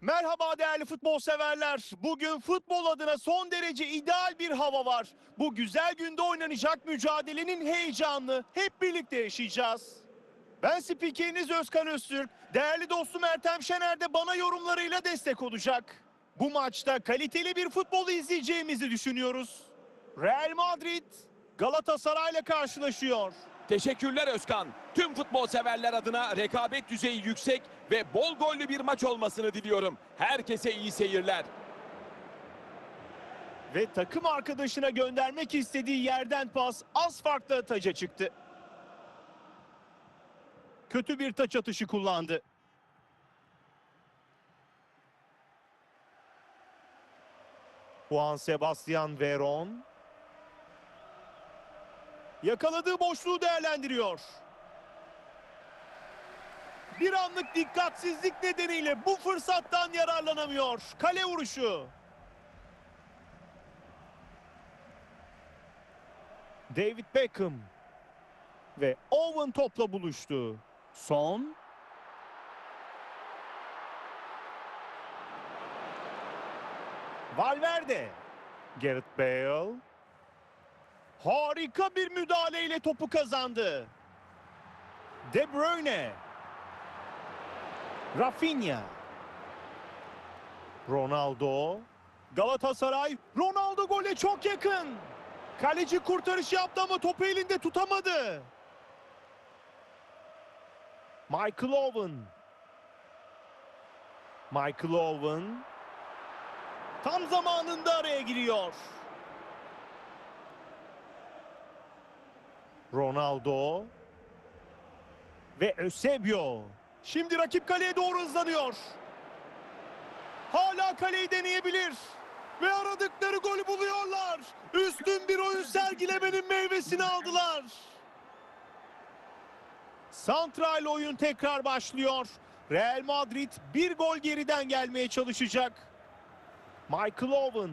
Merhaba değerli futbol severler. Bugün futbol adına son derece ideal bir hava var. Bu güzel günde oynanacak mücadelenin heyecanını hep birlikte yaşayacağız. Ben spikeriniz Özkan Öztürk. Değerli dostum Ertem Şener de bana yorumlarıyla destek olacak. Bu maçta kaliteli bir futbol izleyeceğimizi düşünüyoruz. Real Madrid Galatasaray'la karşılaşıyor. Teşekkürler Özkan. Tüm futbol severler adına rekabet düzeyi yüksek ve bol gollü bir maç olmasını diliyorum. Herkese iyi seyirler. Ve takım arkadaşına göndermek istediği yerden pas az farklı taca çıktı. Kötü bir taç atışı kullandı. Juan Sebastian Veron yakaladığı boşluğu değerlendiriyor. Bir anlık dikkatsizlik nedeniyle bu fırsattan yararlanamıyor. Kale vuruşu. David Beckham ve Owen topla buluştu. Son Valverde Gareth Bale harika bir müdahaleyle topu kazandı. De Bruyne Rafinha Ronaldo Galatasaray Ronaldo gole çok yakın. Kaleci kurtarış yaptı ama topu elinde tutamadı. Michael Owen. Michael Owen. Tam zamanında araya giriyor. Ronaldo. Ve Eusebio. Şimdi rakip kaleye doğru hızlanıyor. Hala kaleyi deneyebilir. Ve aradıkları golü buluyorlar. Üstün bir oyun sergilemenin meyvesini aldılar. Santral oyun tekrar başlıyor. Real Madrid bir gol geriden gelmeye çalışacak. Michael Owen.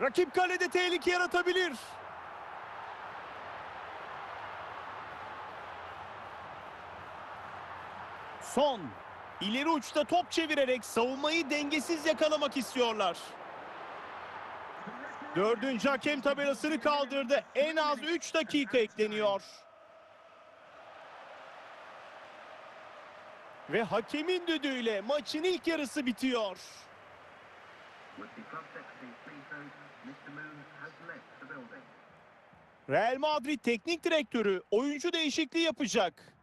Rakip kalede tehlike yaratabilir. Son. İleri uçta top çevirerek savunmayı dengesiz yakalamak istiyorlar. Dördüncü hakem tabelasını kaldırdı. En az 3 dakika ekleniyor. Ve hakemin düdüğüyle maçın ilk yarısı bitiyor. Real Madrid teknik direktörü oyuncu değişikliği yapacak.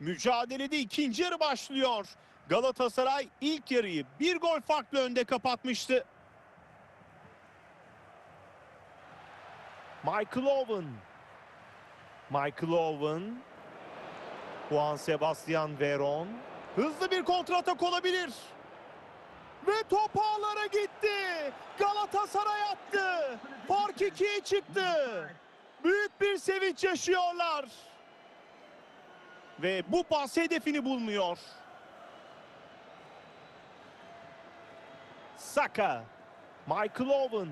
Mücadelede ikinci yarı başlıyor. Galatasaray ilk yarıyı bir gol farklı önde kapatmıştı. Michael Owen. Michael Owen. Juan Sebastian Veron. Hızlı bir kontratak olabilir. Ve top ağlara gitti. Galatasaray attı. Fark ikiye çıktı. Büyük bir sevinç yaşıyorlar. Ve bu pas hedefini bulmuyor. Saka. Michael Owen.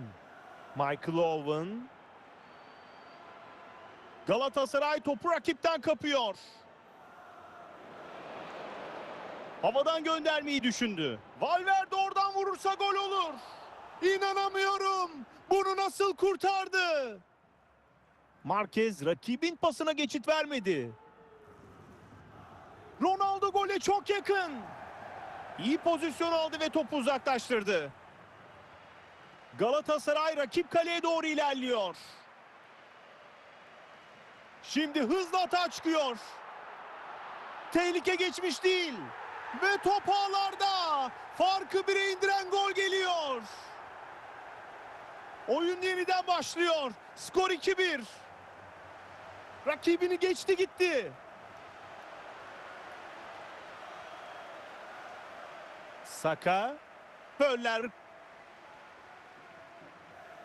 Michael Owen. Galatasaray topu rakipten kapıyor. Havadan göndermeyi düşündü. Valverde oradan vurursa gol olur. İnanamıyorum. Bunu nasıl kurtardı? Marquez rakibin pasına geçit vermedi. Ronaldo gole çok yakın. İyi pozisyon aldı ve topu uzaklaştırdı. Galatasaray rakip kaleye doğru ilerliyor. Şimdi hızla atağa çıkıyor. Tehlike geçmiş değil. Ve top ağlarda. Farkı bire indiren gol geliyor. Oyun yeniden başlıyor. Skor 2-1. Rakibini geçti gitti. Saka. Böller.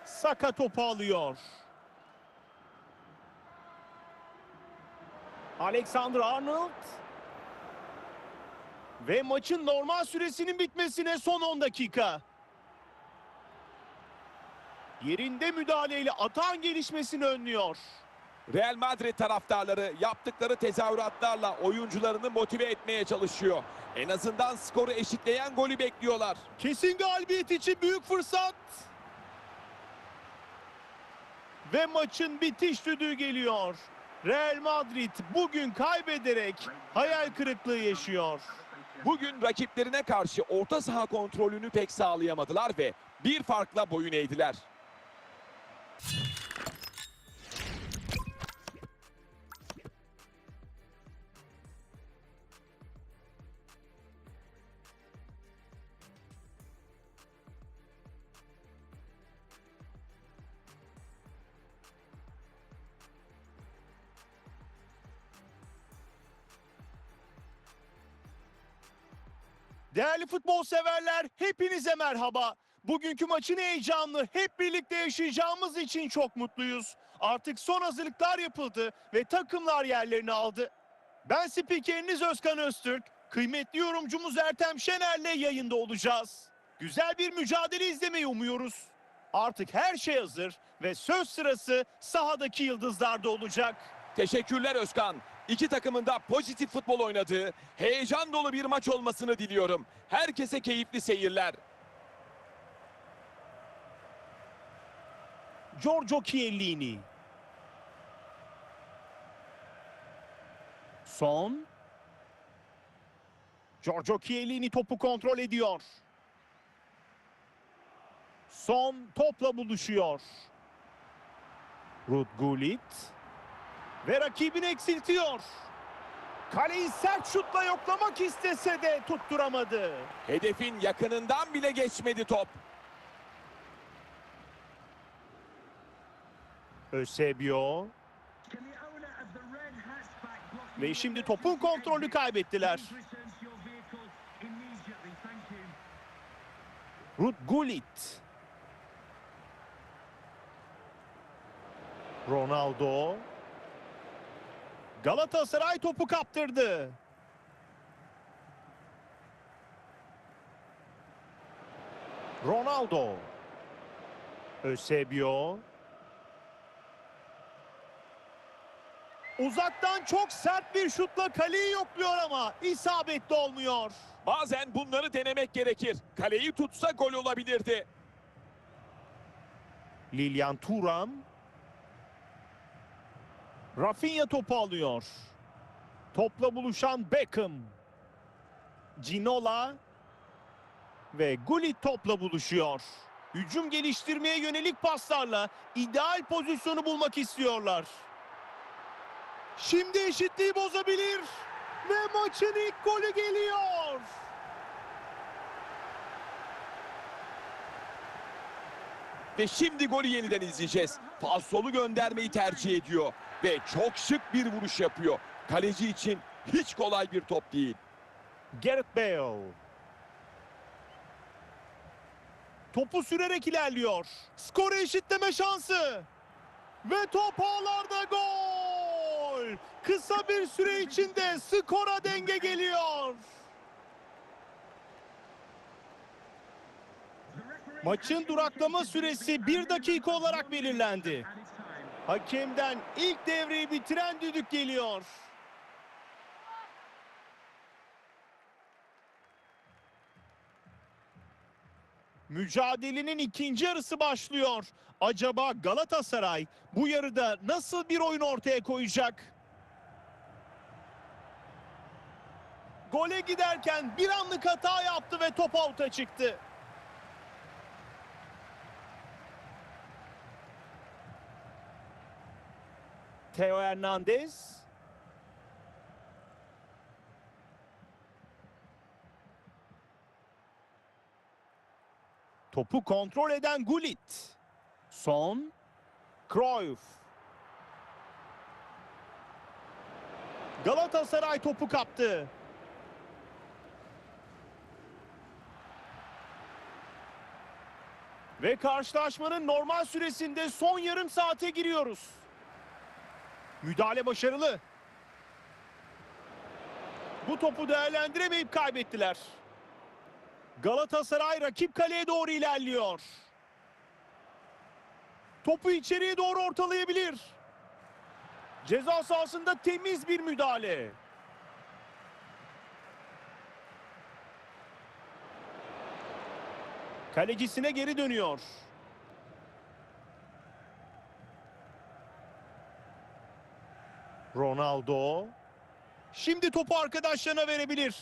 Saka topu alıyor. Alexander Arnold. Ve maçın normal süresinin bitmesine son 10 dakika. Yerinde müdahaleyle atağın gelişmesini önlüyor. Real Madrid taraftarları yaptıkları tezahüratlarla oyuncularını motive etmeye çalışıyor. En azından skoru eşitleyen golü bekliyorlar. Kesin galibiyet için büyük fırsat. Ve maçın bitiş düdüğü geliyor. Real Madrid bugün kaybederek hayal kırıklığı yaşıyor. Bugün rakiplerine karşı orta saha kontrolünü pek sağlayamadılar ve bir farkla boyun eğdiler. Değerli futbol severler hepinize merhaba. Bugünkü maçın heyecanını hep birlikte yaşayacağımız için çok mutluyuz. Artık son hazırlıklar yapıldı ve takımlar yerlerini aldı. Ben spikeriniz Özkan Öztürk, kıymetli yorumcumuz Ertem Şener'le yayında olacağız. Güzel bir mücadele izlemeyi umuyoruz. Artık her şey hazır ve söz sırası sahadaki yıldızlarda olacak. Teşekkürler Özkan. İki takımın da pozitif futbol oynadığı, heyecan dolu bir maç olmasını diliyorum. Herkese keyifli seyirler. Giorgio Chiellini. Son. Giorgio Chiellini topu kontrol ediyor. Son topla buluşuyor. Rud Gullit. Ve rakibini eksiltiyor. Kaleyi sert şutla yoklamak istese de tutturamadı. Hedefin yakınından bile geçmedi top. Eusebio. Ve şimdi topun kontrolü kaybettiler. Rud Gullit. Ronaldo. Galatasaray topu kaptırdı. Ronaldo. Eusebio. Uzaktan çok sert bir şutla kaleyi yokluyor ama isabetli olmuyor. Bazen bunları denemek gerekir. Kaleyi tutsa gol olabilirdi. Lilian Thuram. Rafinha topu alıyor. Topla buluşan Beckham. Ginola ve Gullit topla buluşuyor. Hücum geliştirmeye yönelik paslarla ideal pozisyonu bulmak istiyorlar. Şimdi eşitliği bozabilir ve maçın ilk golü geliyor. Ve şimdi golü yeniden izleyeceğiz. Falsolu göndermeyi tercih ediyor. Ve çok şık bir vuruş yapıyor. Kaleci için hiç kolay bir top değil. Gareth Bale. Topu sürerek ilerliyor. Skoru eşitleme şansı. Ve top ağlarda gol. Kısa bir süre içinde skora denge geliyor. Maçın duraklama süresi bir dakika olarak belirlendi. Hakemden ilk devreyi bitiren düdük geliyor. Mücadelenin ikinci yarısı başlıyor. Acaba Galatasaray bu yarıda nasıl bir oyun ortaya koyacak? Gole giderken bir anlık hata yaptı ve top out'a çıktı. Theo Hernandez. Topu kontrol eden Gullit. Son. Cruyff. Galatasaray topu kaptı. Ve karşılaşmanın normal süresinde son yarım saate giriyoruz. Müdahale başarılı. Bu topu değerlendiremeyip kaybettiler. Galatasaray rakip kaleye doğru ilerliyor. Topu içeriye doğru ortalayabilir. Ceza sahasında temiz bir müdahale. Kalecisine geri dönüyor. Ronaldo. Şimdi topu arkadaşlarına verebilir.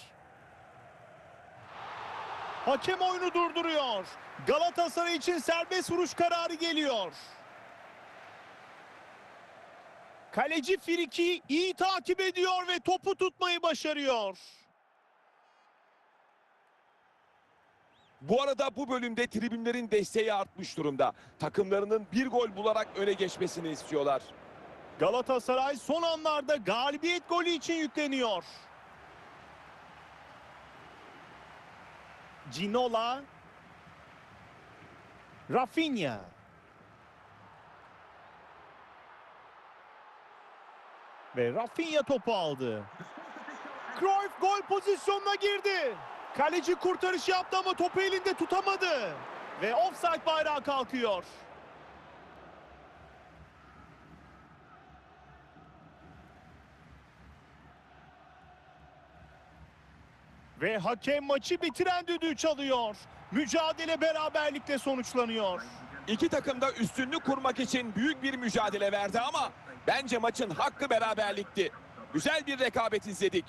Hakem oyunu durduruyor. Galatasaray için serbest vuruş kararı geliyor. Kaleci Friki iyi takip ediyor ve topu tutmayı başarıyor. Bu arada bu bölümde tribünlerin desteği artmış durumda. Takımlarının bir gol bularak öne geçmesini istiyorlar. Galatasaray son anlarda galibiyet golü için yükleniyor. Ginola. Rafinha. Ve Rafinha topu aldı. Cruyff gol pozisyonuna girdi. Kaleci kurtarış yaptı ama topu elinde tutamadı. Ve offside bayrağı kalkıyor. Ve hakem maçı bitiren düdüğü çalıyor. Mücadele beraberlikle sonuçlanıyor. İki takım da üstünlük kurmak için büyük bir mücadele verdi ama bence maçın hakkı beraberlikti. Güzel bir rekabet izledik.